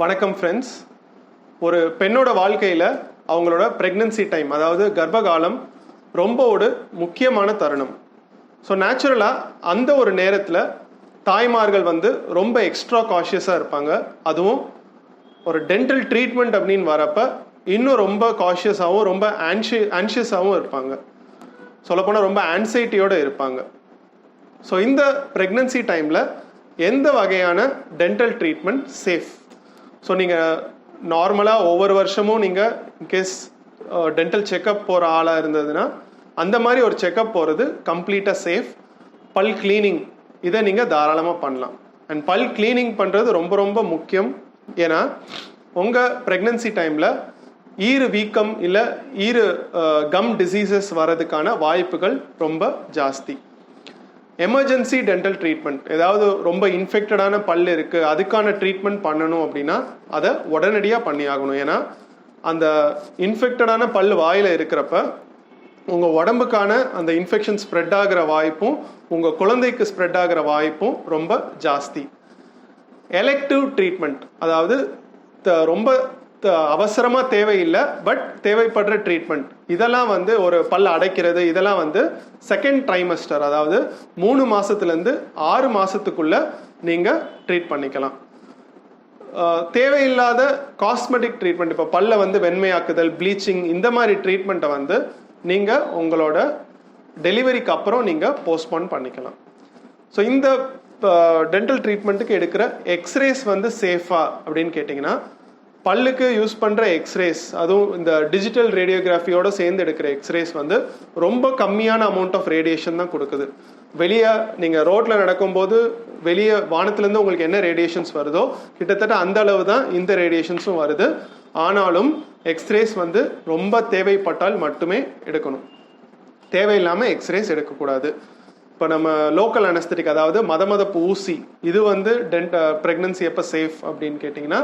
வணக்கம் ஃப்ரெண்ட்ஸ் ஒரு பெண்ணோட வாழ்க்கையில் அவங்களோட ப்ரெக்னென்சி டைம் அதாவது கர்ப்பகாலம் ரொம்ப ஒரு முக்கியமான தருணம். ஸோ நேச்சுரலாக அந்த ஒரு நேரத்தில் தாய்மார்கள் வந்து ரொம்ப எக்ஸ்ட்ரா காஷியஸாக இருப்பாங்க. அதுவும் ஒரு டென்டல் ட்ரீட்மெண்ட் அப்படின்னு வரப்போ இன்னும் ரொம்ப காஷியஸாகவும் ரொம்ப ஆன்ஷி ஆன்ஷியஸாகவும் இருப்பாங்க. சொல்லப்போனால் ரொம்ப ஆன்சைட்டியோடு இருப்பாங்க. ஸோ இந்த ப்ரெக்னன்சி டைமில் எந்த வகையான டென்டல் ட்ரீட்மெண்ட் சேஃப் ஸோ நீங்கள் நார்மலாக ஒவ்வொரு வருஷமும் நீங்கள் இன்கேஸ் டென்டல் செக்கப் போகிற ஆளாக இருந்ததுன்னா அந்த மாதிரி ஒரு செக்கப் போகிறது கம்ப்ளீட்டாக சேஃப் பல் கிளீனிங் இதை நீங்கள் தாராளமாக பண்ணலாம். அண்ட் பல் கிளீனிங் பண்ணுறது ரொம்ப ரொம்ப முக்கியம். ஏன்னா உங்கள் ப்ரெக்னன்சி டைமில் ஈறு வீக்கம் இல்லை ஈறு கம் டிசீசஸ் வர்றதுக்கான வாய்ப்புகள் ரொம்ப ஜாஸ்தி. எமர்ஜென்சி டென்டல் ட்ரீட்மெண்ட் ஏதாவது ரொம்ப இன்ஃபெக்டடான பல் இருக்குது அதுக்கான ட்ரீட்மெண்ட் பண்ணணும் அப்படின்னா அதை உடனடியாக பண்ணி ஆகணும் ஏன்னா அந்த இன்ஃபெக்டடான பல் வாயில் இருக்கிறப்ப உங்கள் உடம்புக்கான அந்த இன்ஃபெக்ஷன் ஸ்ப்ரெட் ஆகிற வாய்ப்பும் உங்கள் குழந்தைக்கு ஸ்ப்ரெட் ஆகிற வாய்ப்பும் ரொம்ப ஜாஸ்தி. எலெக்டிவ் ட்ரீட்மெண்ட் அதாவது த- ரொம்ப அவசரமாக தேவையில்லை பட் தேவைப்படுற ட்ரீட்மெண்ட் இதெல்லாம் வந்து ஒரு பல் அடைக்கிறது இதெல்லாம் வந்து செகண்ட் ட்ரைமஸ்டர் அதாவது மூணு மாதத்துலேருந்து ஆறு மாதத்துக்குள்ளே நீங்கள் ட்ரீட் பண்ணிக்கலாம். தேவையில்லாத காஸ்மெட்டிக் ட்ரீட்மெண்ட் இப்போ பல்ல வந்து வெண்மையாக்குதல் ப்ளீச்சிங் இந்த மாதிரி ட்ரீட்மெண்ட்டை வந்து நீங்கள் உங்களோட டெலிவரிக்கு அப்புறம் நீங்கள் போஸ்ட்போன் பண்ணிக்கலாம். ஸோ இந்த டென்டல் ட்ரீட்மெண்ட்டுக்கு எடுக்கிற எக்ஸ்ரேஸ் வந்து சேஃபா அப்படின்னு கேட்டிங்கன்னா பல்லுக்கு யூஸ் பண்ணுற எக்ஸ்ரேஸ் அதுவும் இந்த டிஜிட்டல் ரேடியோகிராஃபியோடு சேர்ந்து எடுக்கிற எக்ஸ்ரேஸ் வந்து ரொம்ப கம்மியான அமௌண்ட் ஆஃப் ரேடியேஷன் தான் கொடுக்குது. வெளியே நீங்கள் ரோட்டில் நடக்கும்போது வெளியே வானத்துலேருந்து உங்களுக்கு என்ன ரேடியேஷன்ஸ் வருதோ கிட்டத்தட்ட அந்த அளவு தான் இந்த ரேடியேஷன்ஸும் வருது. ஆனாலும் எக்ஸ்ரேஸ் வந்து ரொம்ப தேவைப்பட்டால் மட்டுமே எடுக்கணும். தேவையில்லாமல் எக்ஸ்ரேஸ் எடுக்கக்கூடாது. இப்போ நம்ம லோக்கல் அனஸ்தட்டிக் அதாவது மத மதப்பு ஊசி இது வந்து டென்ட் ப்ரெக்னன்சி எப்போ சேஃப் அப்படின்னு கேட்டிங்கன்னா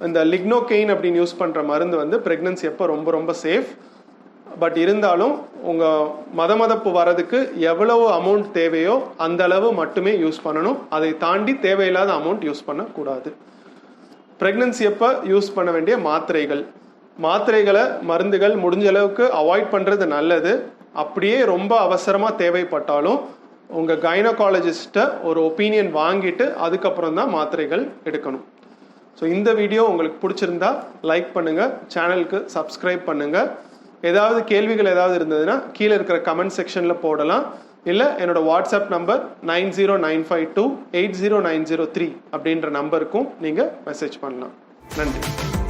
இந்த லிக்னோகெயின் அப்படின்னு யூஸ் பண்ணுற மருந்து வந்து ப்ரெக்னன்சி எப்போ ரொம்ப ரொம்ப சேஃப் பட் இருந்தாலும் உங்கள் மத மதப்பு வரதுக்கு எவ்வளவு அமௌண்ட் தேவையோ அந்த அளவு மட்டுமே யூஸ் பண்ணணும். அதை தாண்டி தேவையில்லாத அமௌண்ட் யூஸ் பண்ணக்கூடாது. ப்ரெக்னன்சி அப்போ யூஸ் பண்ண வேண்டிய மாத்திரைகள். மாத்திரைகளை மருந்துகள் முடிஞ்ச அளவுக்கு அவாய்ட் பண்ணுறது நல்லது. அப்படியே ரொம்ப அவசரமாக தேவைப்பட்டாலும் உங்கள் கைனகாலஜிஸ்ட்டை ஒரு ஒப்பீனியன் வாங்கிட்டு அதுக்கப்புறம் தான் மாத்திரைகள் எடுக்கணும். ஸோ இந்த வீடியோ உங்களுக்கு பிடிச்சிருந்தா லைக் பண்ணுங்கள் சேனலுக்கு சப்ஸ்கிரைப் பண்ணுங்கள் ஏதாவது கேள்விகள் ஏதாவது இருந்ததுன்னா கீழே இருக்கிற கமெண்ட் செக்ஷனில் போடலாம். இல்லை என்னோட WhatsApp number nine zero nine five two eight zero nine zero three அப்படின்ற நம்பருக்கும் நீங்கள் மெசேஜ் பண்ணலாம். நன்றி.